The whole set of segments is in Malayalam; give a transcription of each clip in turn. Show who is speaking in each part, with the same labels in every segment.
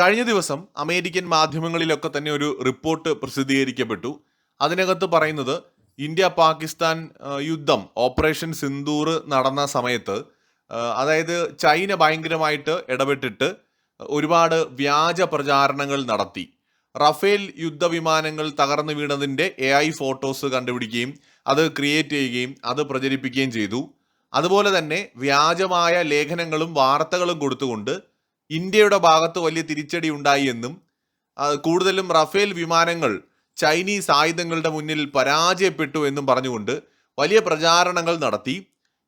Speaker 1: കഴിഞ്ഞ ദിവസം അമേരിക്കൻ മാധ്യമങ്ങളിലൊക്കെ തന്നെ ഒരു റിപ്പോർട്ട് പ്രസിദ്ധീകരിക്കപ്പെട്ടു. അതിനകത്ത് പറയുന്നത് ഇന്ത്യ പാകിസ്ഥാൻ യുദ്ധം ഓപ്പറേഷൻ സിന്ദൂർ നടന്ന സമയത്ത് അതായത് ചൈന ഭയങ്കരമായിട്ട് ഇടപെട്ടിട്ട് ഒരുപാട് വ്യാജ പ്രചാരണങ്ങൾ നടത്തി. റഫേൽ യുദ്ധവിമാനങ്ങൾ തകർന്നു വീണതിന്റെ എ ഐ ഫോട്ടോസ് കണ്ടുപിടിക്കുകയും അത് ക്രിയേറ്റ് ചെയ്യുകയും അത് പ്രചരിപ്പിക്കുകയും ചെയ്തു. അതുപോലെ തന്നെ വ്യാജമായ ലേഖനങ്ങളും വാർത്തകളും കൊടുത്തുകൊണ്ട് ഇന്ത്യയുടെ ഭാഗത്ത് വലിയ തിരിച്ചടി ഉണ്ടായി എന്നും കൂടുതലും റഫേൽ വിമാനങ്ങൾ ചൈനീസ് ആയുധങ്ങളുടെ മുന്നിൽ പരാജയപ്പെട്ടു എന്നും പറഞ്ഞുകൊണ്ട് വലിയ പ്രചാരണങ്ങൾ നടത്തി.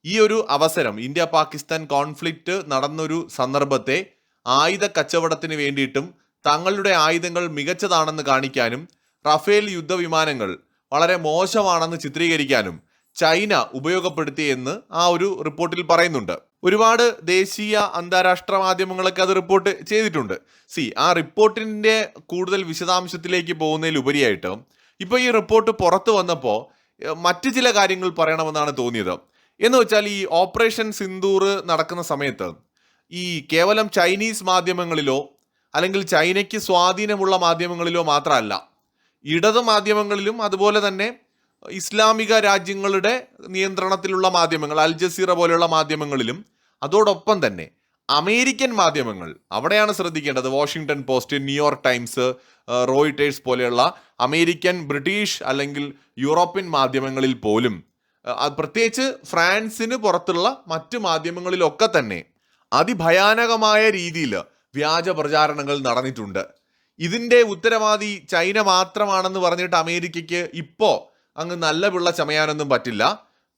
Speaker 1: ഈ ഒരു അവസരം ഇന്ത്യ പാകിസ്ഥാൻ കോൺഫ്ലിക്റ്റ് നടന്നൊരു സന്ദർഭത്തെ ആയുധ കച്ചവടത്തിന് വേണ്ടിയിട്ടും തങ്ങളുടെ ആയുധങ്ങൾ മികച്ചതാണെന്ന് കാണിക്കാനും റഫേൽ യുദ്ധവിമാനങ്ങൾ വളരെ മോശമാണെന്ന് ചിത്രീകരിക്കാനും ചൈന ഉപയോഗപ്പെടുത്തിയെന്ന് ആ ഒരു റിപ്പോർട്ടിൽ പറയുന്നുണ്ട്. ഒരുപാട് ദേശീയ അന്താരാഷ്ട്ര മാധ്യമങ്ങളൊക്കെ അത് റിപ്പോർട്ട് ചെയ്തിട്ടുണ്ട്. സി ആ റിപ്പോർട്ടിന്റെ കൂടുതൽ വിശദാംശത്തിലേക്ക് പോകുന്നതിലുപരിയായിട്ട് ഇപ്പോൾ ഈ റിപ്പോർട്ട് പുറത്തു വന്നപ്പോൾ മറ്റു ചില കാര്യങ്ങൾ പറയണമെന്നാണ് തോന്നിയത്. എന്ന് വെച്ചാൽ ഈ ഓപ്പറേഷൻ സിന്ദൂർ നടക്കുന്ന സമയത്ത് ഈ കേവലം ചൈനീസ് മാധ്യമങ്ങളിലോ അല്ലെങ്കിൽ ചൈനയ്ക്ക് സ്വാധീനമുള്ള മാധ്യമങ്ങളിലോ മാത്രമല്ല ഇടത് മാധ്യമങ്ങളിലും അതുപോലെ തന്നെ ഇസ്ലാമിക രാജ്യങ്ങളുടെ നിയന്ത്രണത്തിലുള്ള മാധ്യമങ്ങൾ അൽ ജസീറ പോലെയുള്ള മാധ്യമങ്ങളിലും അതോടൊപ്പം തന്നെ അമേരിക്കൻ മാധ്യമങ്ങൾ അവിടെയാണ് ശ്രദ്ധിക്കേണ്ടത്. Washington Post New York Times Reuters പോലെയുള്ള അമേരിക്കൻ ബ്രിട്ടീഷ് അല്ലെങ്കിൽ യൂറോപ്യൻ മാധ്യമങ്ങളിൽ പോലും പ്രത്യേകിച്ച് ഫ്രാൻസിന് പുറത്തുള്ള മറ്റ് മാധ്യമങ്ങളിലൊക്കെ തന്നെ അതിഭയാനകമായ രീതിയിൽ വ്യാജ പ്രചാരണങ്ങൾ നടന്നിട്ടുണ്ട്. ഇതിന്റെ ഉത്തരവാദി ചൈന മാത്രമാണെന്ന് പറഞ്ഞിട്ട് അമേരിക്കയ്ക്ക് ഇപ്പോൾ അങ്ങ് നല്ല പിള്ള ചമയാനൊന്നും പറ്റില്ല.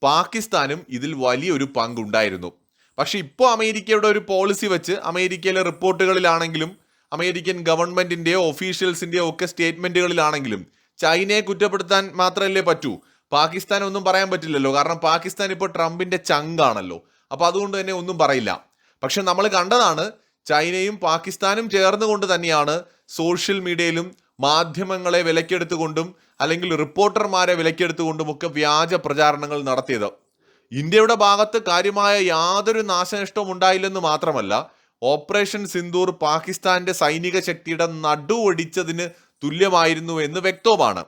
Speaker 1: പാകിസ്ഥാനും ഇതിൽ വലിയൊരു പങ്കുണ്ടായിരുന്നു. പക്ഷെ ഇപ്പോൾ അമേരിക്കയുടെ ഒരു പോളിസി വെച്ച് അമേരിക്കയിലെ റിപ്പോർട്ടുകളിലാണെങ്കിലും അമേരിക്കൻ ഗവൺമെന്റിന്റെയോ ഒഫീഷ്യൽസിന്റെയോ ഒക്കെ സ്റ്റേറ്റ്മെന്റുകളിലാണെങ്കിലും ചൈനയെ കുറ്റപ്പെടുത്താൻ മാത്രമല്ലേ പറ്റൂ. പാകിസ്ഥാൻ ഒന്നും പറയാൻ പറ്റില്ലല്ലോ. കാരണം പാകിസ്ഥാൻ ഇപ്പോൾ ട്രംപിന്റെ ചങ്കാണല്ലോ. അപ്പോൾ അതുകൊണ്ട് തന്നെ ഒന്നും പറയില്ല. പക്ഷെ നമ്മൾ കണ്ടതാണ് ചൈനയും പാകിസ്ഥാനും ചേർന്നുകൊണ്ട് തന്നെയാണ് സോഷ്യൽ മീഡിയയിലും മാധ്യമങ്ങളെ വിലക്കെടുത്തുകൊണ്ടും അല്ലെങ്കിൽ റിപ്പോർട്ടർമാരെ വിലക്കെടുത്തുകൊണ്ടും ഒക്കെ വ്യാജ പ്രചാരണങ്ങൾ നടത്തിയത്. ഇന്ത്യയുടെ ഭാഗത്ത് കാര്യമായ യാതൊരു നാശനഷ്ടവും ഉണ്ടായില്ലെന്ന് മാത്രമല്ല ഓപ്പറേഷൻ സിന്ദൂർ പാകിസ്ഥാന്റെ സൈനിക ശക്തിയുടെ നടു ഒടിച്ചതിന് തുല്യമായിരുന്നു എന്ന് വ്യക്തവുമാണ്.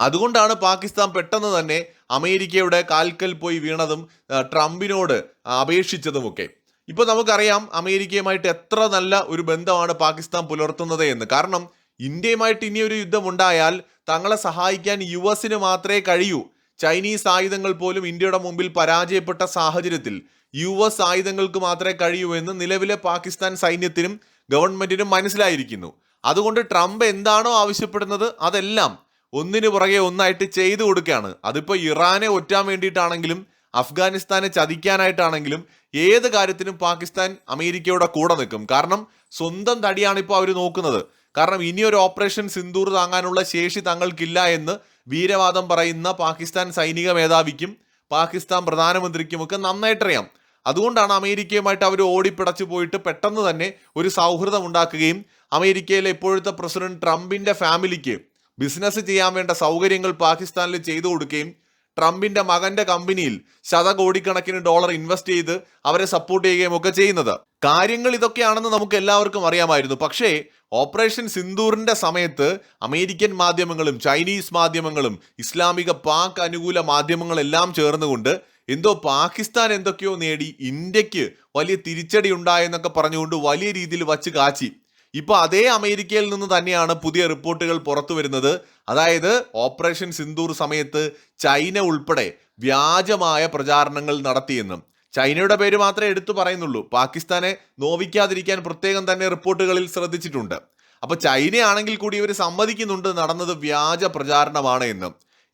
Speaker 1: അതുകൊണ്ടാണ് പാകിസ്ഥാൻ പെട്ടെന്ന് തന്നെ അമേരിക്കയുടെ കാൽക്കൽ പോയി വീണതും ട്രംപിനോട് അപേക്ഷിച്ചതുമൊക്കെ. ഇപ്പോൾ നമുക്കറിയാം അമേരിക്കയുമായിട്ട് എത്ര നല്ല ഒരു ബന്ധമാണ് പാകിസ്ഥാൻ പുലർത്തുന്നത് എന്ന്. കാരണം ഇന്ത്യയുമായിട്ട് ഇനിയൊരു യുദ്ധം ഉണ്ടായാൽ തങ്ങളെ സഹായിക്കാൻ യു എസിന് മാത്രമേ കഴിയൂ. ചൈനീസ് ആയുധങ്ങൾ പോലും ഇന്ത്യയുടെ മുമ്പിൽ പരാജയപ്പെട്ട സാഹചര്യത്തിൽ യു എസ് ആയുധങ്ങൾക്ക് മാത്രമേ കഴിയൂ എന്ന് നിലവിലെ പാകിസ്ഥാൻ സൈന്യത്തിനും ഗവൺമെന്റിനും മനസ്സിലായിരിക്കുന്നു. അതുകൊണ്ട് ട്രംപ് എന്താണോ ആവശ്യപ്പെടുന്നത് അതെല്ലാം ഒന്നിനു പുറകെ ഒന്നായിട്ട് ചെയ്തു കൊടുക്കുകയാണ്. അതിപ്പോൾ ഇറാനെ ഒറ്റാൻ വേണ്ടിയിട്ടാണെങ്കിലും അഫ്ഗാനിസ്ഥാനെ ചതിക്കാനായിട്ടാണെങ്കിലും ഏത് കാര്യത്തിനും പാകിസ്ഥാൻ അമേരിക്കയുടെ കൂടെ നിൽക്കും. കാരണം സ്വന്തം തടിയാണ് ഇപ്പോൾ അവർ നോക്കുന്നത്. കാരണം ഇനിയൊരു ഓപ്പറേഷൻ സിന്ദൂർ താങ്ങാനുള്ള ശേഷി തങ്ങൾക്കില്ല എന്ന് വീരവാദം പറയുന്ന പാകിസ്ഥാൻ സൈനിക മേധാവിക്കും പാകിസ്ഥാൻ പ്രധാനമന്ത്രിക്കുമൊക്കെ നന്നായിട്ടറിയാം. അതുകൊണ്ടാണ് അമേരിക്കയുമായിട്ട് അവർ ഓടിപ്പിടച്ചു പോയിട്ട് പെട്ടെന്ന് തന്നെ ഒരു സൗഹൃദം ഉണ്ടാക്കുകയും അമേരിക്കയിലെ ഇപ്പോഴത്തെ പ്രസിഡന്റ് ട്രംപിന്റെ ഫാമിലിക്ക് ബിസിനസ് ചെയ്യാൻ വേണ്ട സൗകര്യങ്ങൾ പാകിസ്ഥാനിൽ ചെയ്തു കൊടുക്കുകയും ട്രംപിന്റെ മകന്റെ കമ്പനിയിൽ ശതകോടിക്കണക്കിന് ഡോളർ ഇൻവെസ്റ്റ് ചെയ്ത് അവരെ സപ്പോർട്ട് ചെയ്യുകയും ഒക്കെ ചെയ്യുന്നത്. കാര്യങ്ങൾ ഇതൊക്കെയാണെന്ന് നമുക്ക് എല്ലാവർക്കും അറിയാമായിരുന്നു. പക്ഷേ ഓപ്പറേഷൻ സിന്ദൂറിന്റെ സമയത്ത് അമേരിക്കൻ മാധ്യമങ്ങളും ചൈനീസ് മാധ്യമങ്ങളും ഇസ്ലാമിക പാക് അനുകൂല മാധ്യമങ്ങളെല്ലാം ചേർന്നുകൊണ്ട് എന്തോ പാകിസ്ഥാൻ എന്തൊക്കെയോ നേടി ഇന്ത്യയ്ക്ക് വലിയ തിരിച്ചടി ഉണ്ടായെന്നൊക്കെ പറഞ്ഞുകൊണ്ട് വലിയ രീതിയിൽ വച്ച് കാച്ചി. ഇപ്പോൾ അതേ അമേരിക്കയിൽ നിന്ന് തന്നെയാണ് പുതിയ റിപ്പോർട്ടുകൾ പുറത്തു വരുന്നത്. അതായത് ഓപ്പറേഷൻ സിന്ദൂർ സമയത്ത് ചൈന ഉൾപ്പെടെ വ്യാജമായ പ്രചാരണങ്ങൾ നടത്തിയെന്നും ചൈനയുടെ പേര് മാത്രമേ എടുത്തു പറയുന്നുള്ളൂ. പാകിസ്ഥാനെ നോവിക്കാതിരിക്കാൻ പ്രത്യേകം തന്നെ റിപ്പോർട്ടുകളിൽ ശ്രദ്ധിച്ചിട്ടുണ്ട്. അപ്പോൾ ചൈനയാണെങ്കിൽ കൂടി ഇവർ സമ്മതിക്കുന്നുണ്ട് നടന്നത് വ്യാജ പ്രചാരണമാണ് എന്ന്.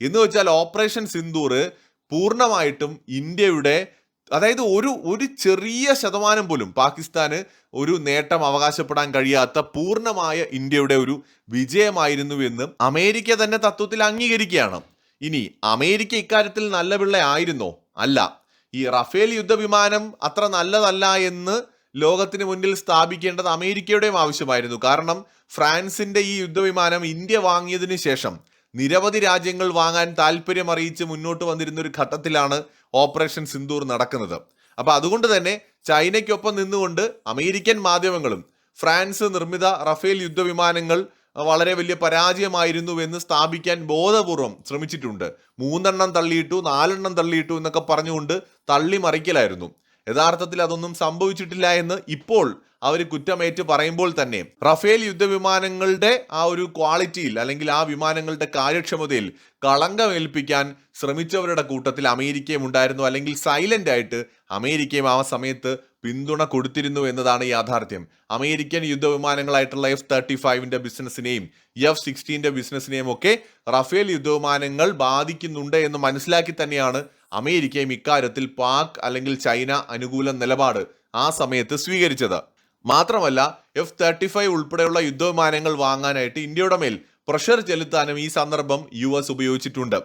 Speaker 1: എന്ന് വെച്ചാൽ ഓപ്പറേഷൻ സിന്ദൂർ പൂർണമായിട്ടും ഇന്ത്യയുടെ അതായത് ഒരു ഒരു ചെറിയ ശതമാനം പോലും പാകിസ്ഥാന് ഒരു നേട്ടം അവകാശപ്പെടാൻ കഴിയാത്ത പൂർണമായ ഇന്ത്യയുടെ ഒരു വിജയമായിരുന്നു എന്ന് അമേരിക്ക തന്നെ തത്വത്തിൽ അംഗീകരിക്കുകയാണ്. ഇനി അമേരിക്ക ഇക്കാര്യത്തിൽ നല്ല പിള്ളയായിരുന്നോ? അല്ല. ഈ റഫേൽ യുദ്ധവിമാനം അത്ര നല്ലതല്ല എന്ന് ലോകത്തിന് മുന്നിൽ സ്ഥാപിക്കേണ്ടത് അമേരിക്കയുടെയും ആവശ്യമായിരുന്നു. കാരണം ഫ്രാൻസിന്റെ ഈ യുദ്ധവിമാനം ഇന്ത്യ വാങ്ങിയതിനു ശേഷം നിരവധി രാജ്യങ്ങൾ വാങ്ങാൻ താല്പര്യം അറിയിച്ച് മുന്നോട്ട് വന്നിരുന്ന ഒരു ഘട്ടത്തിലാണ് ഓപ്പറേഷൻ സിന്ദൂർ നടക്കുന്നത്. അപ്പൊ അതുകൊണ്ട് തന്നെ ചൈനയ്ക്കൊപ്പം നിന്നുകൊണ്ട് അമേരിക്കൻ മാധ്യമങ്ങളും ഫ്രാൻസ് നിർമ്മിത റഫേൽ യുദ്ധവിമാനങ്ങൾ വളരെ വലിയ പരാജയമായിരുന്നു എന്ന് സ്ഥാപിക്കാൻ ബോധപൂർവം ശ്രമിച്ചിട്ടുണ്ട്. മൂന്നെണ്ണം തള്ളിയിട്ടു നാലെണ്ണം തള്ളിയിട്ടു എന്നൊക്കെ പറഞ്ഞുകൊണ്ട് തള്ളി മറിക്കലായിരുന്നു. യഥാർത്ഥത്തിൽ അതൊന്നും സംഭവിച്ചിട്ടില്ല എന്ന് ഇപ്പോൾ അവർ കുറ്റമേറ്റ് പറയുമ്പോൾ തന്നെ റഫേൽ യുദ്ധവിമാനങ്ങളുടെ ആ ഒരു ക്വാളിറ്റിയിൽ അല്ലെങ്കിൽ ആ വിമാനങ്ങളുടെ കാര്യക്ഷമതയിൽ കളങ്കമേൽപ്പിക്കാൻ ശ്രമിച്ചവരുടെ കൂട്ടത്തിൽ അമേരിക്കയും ഉണ്ടായിരുന്നു. അല്ലെങ്കിൽ സൈലന്റ് ആയിട്ട് അമേരിക്കയും ആ സമയത്ത് പിന്തുണ കൊടുത്തിരുന്നു എന്നതാണ് യാഥാർത്ഥ്യം. അമേരിക്കൻ യുദ്ധവിമാനങ്ങളായിട്ടുള്ള എഫ് തേർട്ടി ഫൈവിന്റെ ബിസിനസ്സിനെയും എഫ് സിക്സ്റ്റീന്റെ ബിസിനസ്സിനെയും ഒക്കെ റഫേൽ യുദ്ധവിമാനങ്ങൾ ബാധിക്കുന്നുണ്ട് എന്ന് മനസ്സിലാക്കി തന്നെയാണ് അമേരിക്കയും ഇക്കാര്യത്തിൽ പാക് അല്ലെങ്കിൽ ചൈന അനുകൂല നിലപാട് ആ സമയത്ത് സ്വീകരിച്ചത്. മാത്രമല്ല എഫ് തേർട്ടി ഫൈവ് ഉൾപ്പെടെയുള്ള യുദ്ധവിമാനങ്ങൾ വാങ്ങാനായിട്ട് ഇന്ത്യയുടെ മേൽ പ്രഷർ ചെലുത്താനും ഈ സന്ദർഭം യു എസ് ഉപയോഗിച്ചിട്ടുണ്ട്.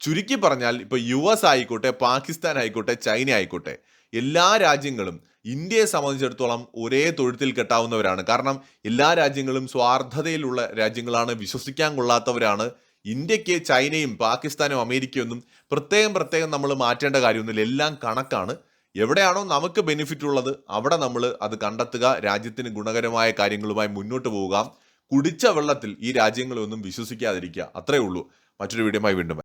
Speaker 1: ചുരുക്കി പറഞ്ഞാൽ ഇപ്പൊ യു എസ് ആയിക്കോട്ടെ പാകിസ്ഥാൻ ആയിക്കോട്ടെ ചൈന ആയിക്കോട്ടെ എല്ലാ രാജ്യങ്ങളും ഇന്ത്യയെ സംബന്ധിച്ചിടത്തോളം ഒരേ തൊഴുത്തിൽ കെട്ടാവുന്നവരാണ്. കാരണം എല്ലാ രാജ്യങ്ങളും സ്വാർത്ഥതയിലുള്ള രാജ്യങ്ങളാണ് വിശ്വസിക്കാൻ കൊള്ളാത്തവരാണ്. ഇന്ത്യയ്ക്ക് ചൈനയും പാകിസ്ഥാനും അമേരിക്കയൊന്നും പ്രത്യേകം പ്രത്യേകം നമ്മൾ മാറ്റേണ്ട കാര്യമൊന്നുമില്ല. എല്ലാം കണക്കാണ്. എവിടെയാണോ നമുക്ക് ബെനിഫിറ്റ് ഉള്ളത് അവിടെ നമ്മൾ അത് കണ്ടെത്തുക രാജ്യത്തിന് ഗുണകരമായ കാര്യങ്ങളുമായി മുന്നോട്ട് പോവുക. കുടിച്ച വെള്ളത്തിൽ ഈ രാജ്യങ്ങളൊന്നും വിശ്വസിക്കാതിരിക്കുക. അത്രേ ഉള്ളൂ. മറ്റൊരു വീഡിയോമായി വീണ്ടും.